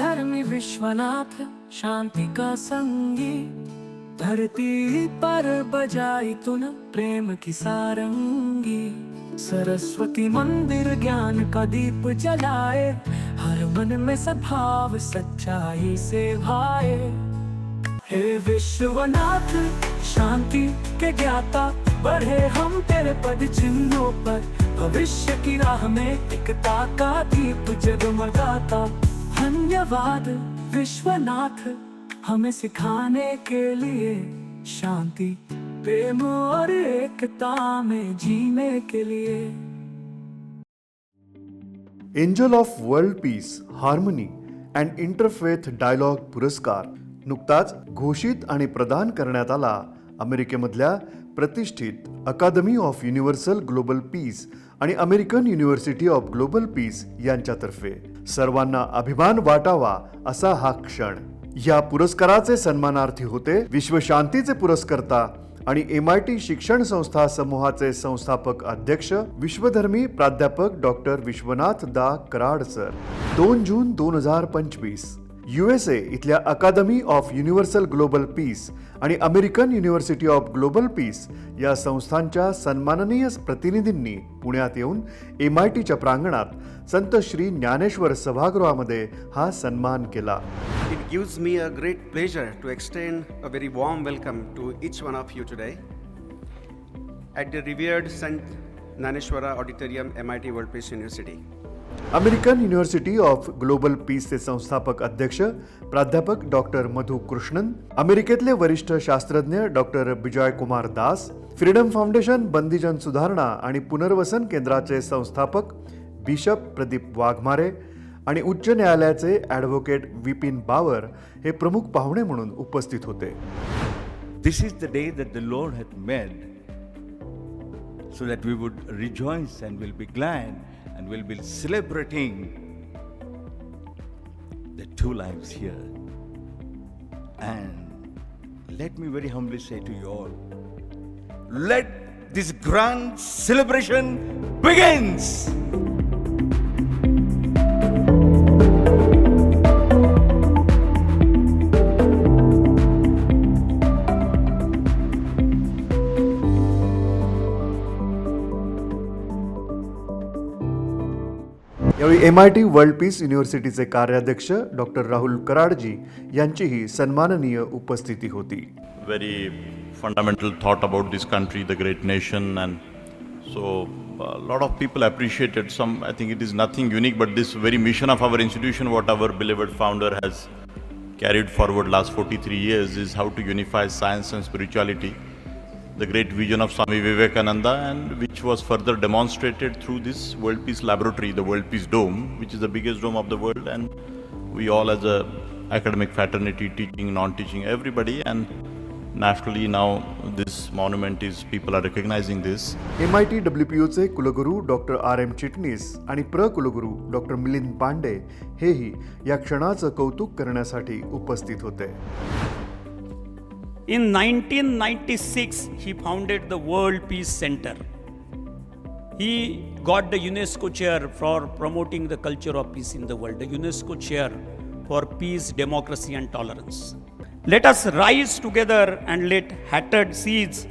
विश्वधर्मी विश्वनाथ, शांति का संगी। धरती पर बजाई तुन प्रेम की सारंगी। सरस्वती मंदिर ज्ञान का दीप जलाए, हर मन में सद्भाव सच्चाई से भाए। हे विश्वनाथ, शांति के ज्ञाता, बढ़े हम तेरे पद चिन्हों पर। भविष्य की राह में एकता का दीप जगमगाता। धन्यवाद विश्वनाथ हमें सिखाने के लिए शांति प्रेम और एकता में जीने के लिए। Angel of world peace harmony and interfaith dialogue पुरस्कार नुकताच घोषित आणि प्रदान करण्यात आला अमेरिकेमधल्या प्रतिष्ठित academy of universal global peace आणि American university of global peace यांच्यातर्फे. सर्वांना अभिमान वाटावा असा हा क्षण. या पुरस्काराचे सन्मानार्थी होते विश्वशांतीचे पुरस्कर्ता आणि एम आय टी शिक्षण संस्था समूहाचे संस्थापक अध्यक्ष विश्वधर्मी प्राध्यापक डॉक्टर विश्वनाथ दा कराड सर. दोन जून दोन हजार पंचवीस. यू एस ए इथल्या academy of universal global peace आणि American university of global peace या संस्थांच्या सन्माननीय प्रतिनिधींनी पुण्यात येऊन एम आय टीच्या प्रांगणात संत श्री ज्ञानेश्वर सभागृहामध्ये हा सन्मान केला. It gives me a great pleasure to extend a very warm welcome to each one of you today at the revered saint Dnyaneshwara auditorium M I T world peace university American university of global पीसचे संस्थापक अध्यक्ष प्राध्यापक doctor Madhu Krishnan अमेरिकेतले वरिष्ठ शास्त्रज्ञ doctor Vijay Kumar Das freedom foundation बंदीजन सुधारणा आणि पुनर्वसन केंद्राचे संस्थापक बिशप प्रदीप वाघमारे आणि उच्च न्यायालयाचे ॲडव्होकेट विपिन बावर हे प्रमुख पाहुणे म्हणून उपस्थित होते. This is the day that the Lord hath made so that we would rejoice and will be glad and we'll be celebrating the two lives here. And let me very humbly say to you all, let this grand celebration begins. M I T world peace युनिव्हर्सिटीचे कार्याध्यक्ष doctor Rahul Karadji यांचीही सन्माननीय उपस्थिती होती. Very fundamental thought about this country the great nation and so lot of people appreciated some I think it is nothing unique but this very mission of our institution what our beloved founder has carried forward last forty three years is how to unify science and spirituality The great vision of Swami Vivekananda, and which was further demonstrated through this World Peace Laboratory, the World Peace Dome, which is the biggest dome of the world, and we all as a academic fraternity, teaching, non-teaching, everybody, and nationally now this monument is people are recognizing this M I T W P कुलगुरू doctor R M Chitnis आणि प्र कुलगुरू doctor Milind Pande हेही या क्षणाचं कौतुक करण्यासाठी उपस्थित होते In 1996, he founded the World Peace Center. He got the UNESCO chair for promoting the culture of peace in the world, the UNESCO chair for peace, democracy, and tolerance. Let us rise together and let hatred cease.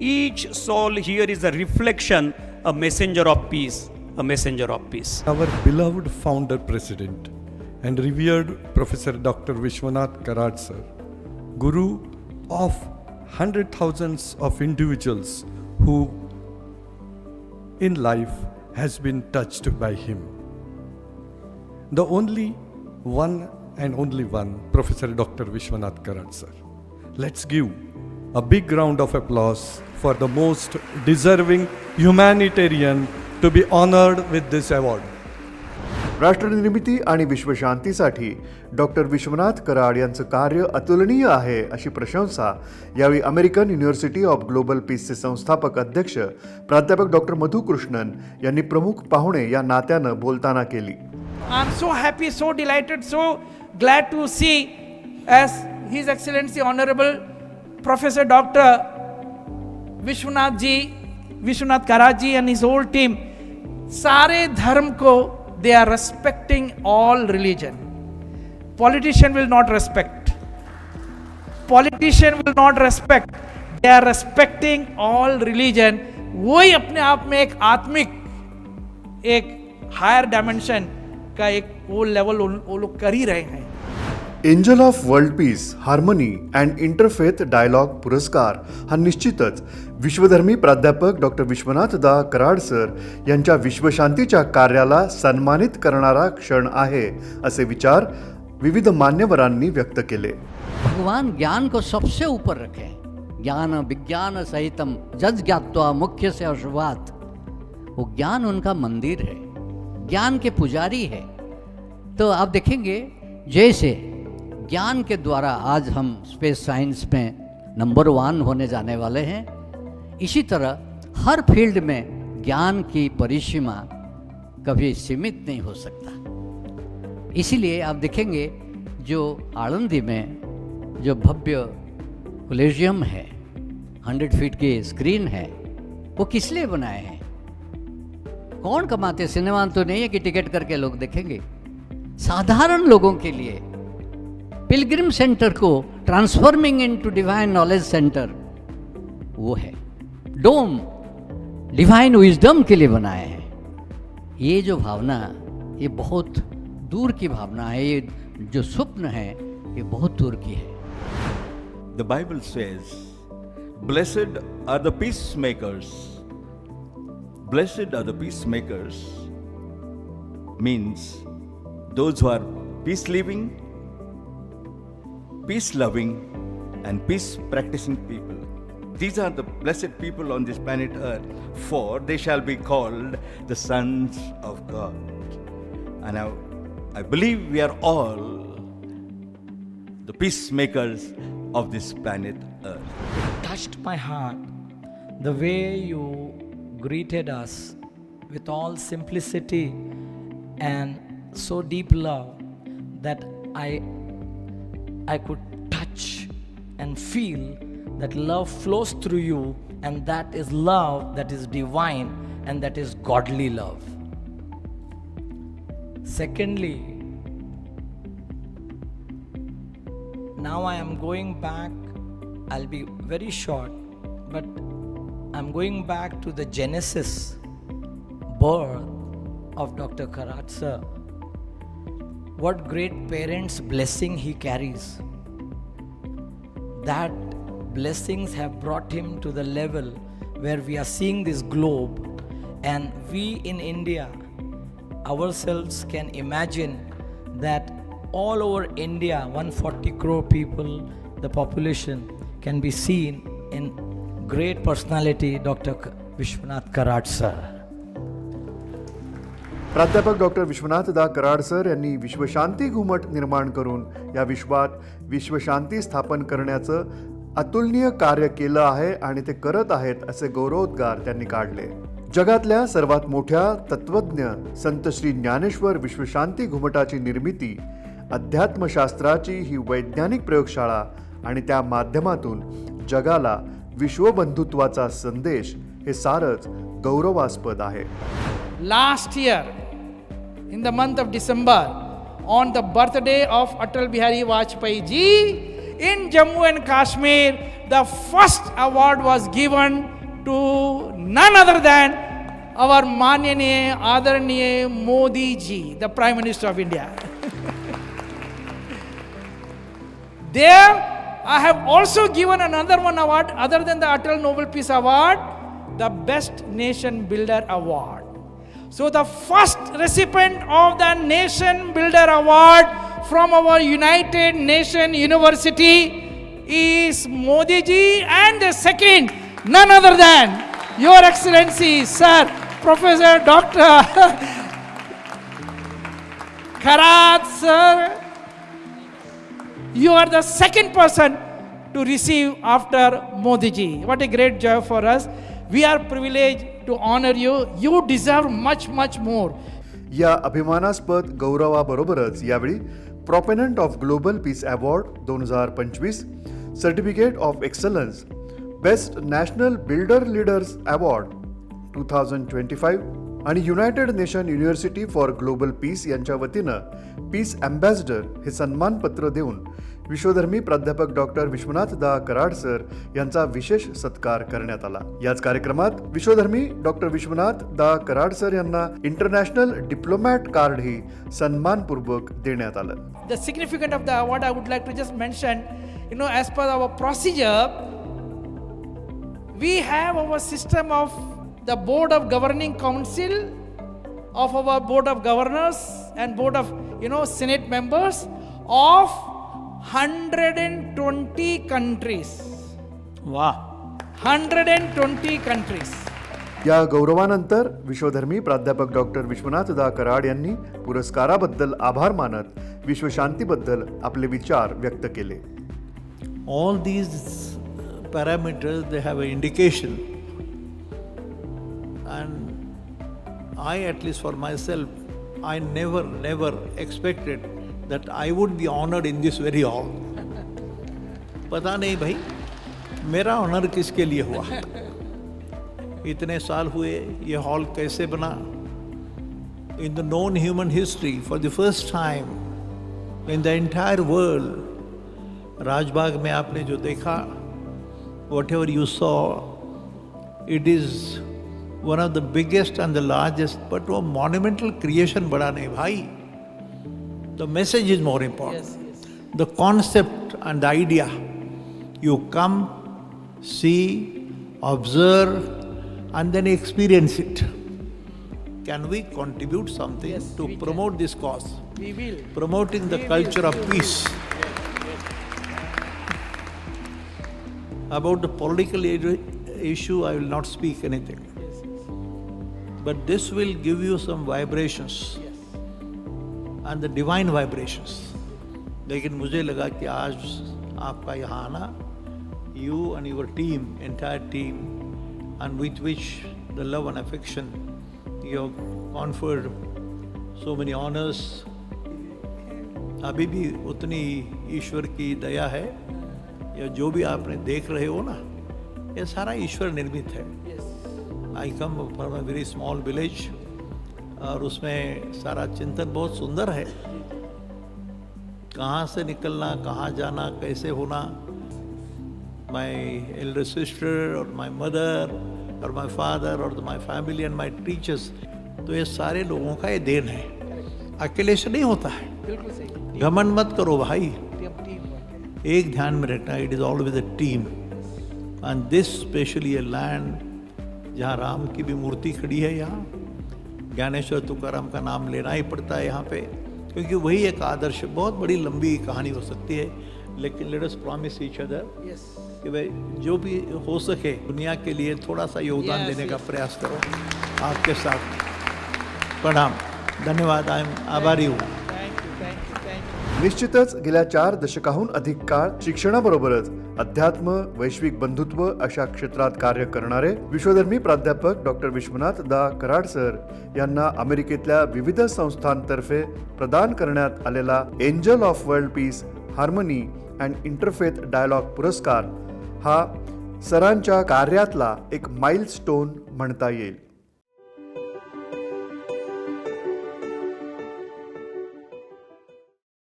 Each soul here is a reflection, a messenger of peace, a messenger of peace. Our beloved founder president and revered Professor Dr. Vishwanath Karad sir, guru of hundred thousands of individuals who in life has been touched by him. The only one and only one, Professor Dr. Vishwanath Karad sir. Let's give a big round of applause for the most deserving humanitarian to be honored with this award. राष्ट्रनिर्मिती आणि विश्वशांतीसाठी doctor Vishwanath Karad यांचं कार्य अतुलनीय आहे अशी प्रशंसा यावेळी American university of global पीसचे संस्थापक अध्यक्ष प्राध्यापक डॉक्टर मधुकृष्णन यांनी प्रमुख पाहुणे या नात्यानं बोलताना केली. I am so happy so delighted so glad to see as his excellency honourable professor doctor Vishwanath ji Vishwanath Karaji and his whole team सारे धर्म को they are respecting all religion. politician will not respect. Politician will not respect. They are respecting all religion. वही अपने आप में एक आत्मिक एक हायर डायमेंशन का एक वो लेवल वो लोग कर ही रहे हैं angel of world peace harmony and interfaith dialogue पुरस्कार हा निश्चितच विश्वधर्मी प्राध्यापक डॉक्टर विश्वनाथ दा कराड सर यांच्या विश्वशांतीच्या कार्याला सन्मानित करणारा क्षण आहे असे विचार विविध मान्यवरांनी व्यक्त केले. भगवान ज्ञान को सबसे ऊपर रखे. ज्ञान विज्ञान सहितम जज ज्ञात्वा मुख्य से अशुभात वो ज्ञान उनका मंदिर है. ज्ञान के पुजारी है. तो आप देखेंगे जैसे ज्ञान के द्वारा आज हम स्पेस साइंस में नंबर वन होने जाने वाले हैं। इसी तरह हर फ़ील्ड में ज्ञान की परिसीमा कभी सीमित नहीं हो सकता। इसीलिए आप देखेंगे जो आनंदी में जो भव्य कोलेजियम है हंड्रेड फीट की स्क्रीन है, वो किस लिए बनाए हैं? कौन कमाते सिनेमा तो नहीं है कि टिकट करके लोग देखेंगे। साधारण लोगों के लिए पिलग्रिम सेंटर को transforming into divine knowledge centre वो है। डोम डिवाइन विजडम के लिए बनाए हैं। ये जो भावना, ये बहुत दूर की भावना है, ये जो स्वप्न है, ये बहुत दूर की है। The Bible says blessed are the peacemakers blessed are the peacemakers means those are peace living peace loving, and peace practicing people. These are the blessed people on this planet Earth, for they shall be called the sons of God. And I, I believe we are all the peacemakers of this planet Earth. touched my heart the way you greeted us with all simplicity and so deep love that I I could touch and feel that love flows through you and that is love that is divine and that is godly love secondly now I am going back. I'll be very short, but I'm going back to the genesis, birth of Dr. Karat sir. What great parents' blessing he carries. That blessings have brought him to the level where we are seeing this globe, and we in India ourselves can imagine that all over India, 140 crore people, the population can be seen in great personality, Dr. Vishwanath Karat sir. प्राध्यापक डॉक्टर विश्वनाथ दा Karad sir यांनी विश्वशांती घुमट निर्माण करून या विश्वात विश्वशांती स्थापन करण्याचं अतुलनीय कार्य केलं आहे आणि ते करत आहेत असे गौरवोद्गार त्यांनी काढले. जगातल्या सर्वात मोठ्या तत्वज्ञ संत श्री ज्ञानेश्वर विश्वशांती घुमटाची निर्मिती अध्यात्मशास्त्राची ही वैज्ञानिक प्रयोगशाळा आणि त्या माध्यमातून जगाला विश्वबंधुत्वाचा संदेश हे सारच गौरवास्पद आहे. Last year in the month of december. On the birthday of atal bihari vajpayee ji in jammu and kashmir the first award was given to none other than our manyaniya adaraniya modi ji the prime minister of india. There i have also given another one award other than the atal nobel peace award the best nation builder award so, the first recipient of the Nation Builder Award from our United Nation University is Modi ji, and the second, none other than Your Excellency, Sir Professor Dr. Karat, sir. You are the second person to receive after Modi ji. What a great joy for us. We are privileged to honor you. You deserve much, much more. या अभिमानास्पद गौरवाबरोबरच यावेळी proponent of global peace award दोन हजार पंचवीस certificate of excellence best national builder leaders award two thousand twenty five आणि united nation university for global peace यांच्या वतीनं पीस अँबॅसडर हे सन्मानपत्र देऊन विश्वधर्मी प्राध्यापक डॉक्टर विश्वनाथ दा कराड सर यांचा विशेष सत्कार करण्यात आला. याच कार्यक्रमात विश्वधर्मी डॉक्टर विश्वनाथ दा कराड सर यांना इंटरनॅशनल डिप्लोमॅट कार्ड ही सन्मानपूर्वक देण्यात आलं. The significant of the award I would like to just mention you know as per our procedure we have our system of the board of governing council of our board of governors and board of you know senate members of 120 countries वाह 120 countries या गौरवानंतर विश्वधर्मी प्राध्यापक डॉक्टर विश्वनाथ दा कराड यांनी पुरस्काराबद्दल आभार मानत विश्वशांतीबद्दल आपले विचार व्यक्त केले all these parameters they have an indication and i, at least for myself, i never never expected that i would be honored in this very hall. पता नहीं भाई, मेरा ऑनर किसके लिए हुआ? इतने साल हुए, ये हॉल कैसे बना? In the known human history for the first time in the entire world Rajbagh में आपने जो देखा whatever you saw it is One of the biggest and the largest but वो मॉन्यूमेंटल क्रिएशन बड़ा नहीं भाई the message is more important the concept and the idea you come see observe and then experience it can we contribute something Yes, to we can. promote this cause we will promoting the We will, culture of we will. peace. About the political i- issue, I will not speak anything. But this will give you some vibrations and the divine vibrations. लेकिन मुझे लगा कि आज आपका यहाँ आना and your team, entire team, and with which the love and affection you have conferred so many honors अभी भी उतनी ईश्वर की दया है या जो भी आपने देख रहे हो ना ये सारा ईश्वर निर्मित है I come from a very small village और उसमें सारा चिंतन बहुत सुंदर है। कहाँ से निकलना कहाँ जाना कैसे होना माय एल्डर सिस्टर और माय मदर और माय फादर और my family and my teachers तो ये सारे लोगों का ये देन है। अकेले से नहीं होता है। बिल्कुल सही। घमंड मत करो भाई। एक ध्यान में रखना it is always a team and this specially a land जहाँ राम की भी मूर्ति खड़ी है यहाँ। ज्ञानेश्वर तुकाराम का नाम लेना ही पड़ता है यहाँ पे क्योंकि वही एक आदर्श बहुत बड़ी लंबी कहानी हो सकती है लेकिन let us promise each other कि भाई जो भी हो सके दुनिया के लिए थोड़ा सा योगदान Yes, देने का प्रयास करो आपके साथ। प्रणाम। धन्यवाद आई एम आभारी हूँ। Thank you thank you thank you निश्चितच गेल्या चार दशकाहून अधिक काळ शिक्षणाबरोबरच अध्यात्म वैश्विक बंधुत्व अशा क्षेत्रात कार्य करणारे विश्वधर्मी प्राध्यापक डॉक्टर विश्वनाथ दा कराड सर यांना अमेरिकेतल्या विविध संस्थांतर्फे प्रदान करण्यात आलेला angel of world peace harmony and interfaith dialogue पुरस्कार हा सरांच्या कार्यातला एक माइलस्टोन म्हणता येईल.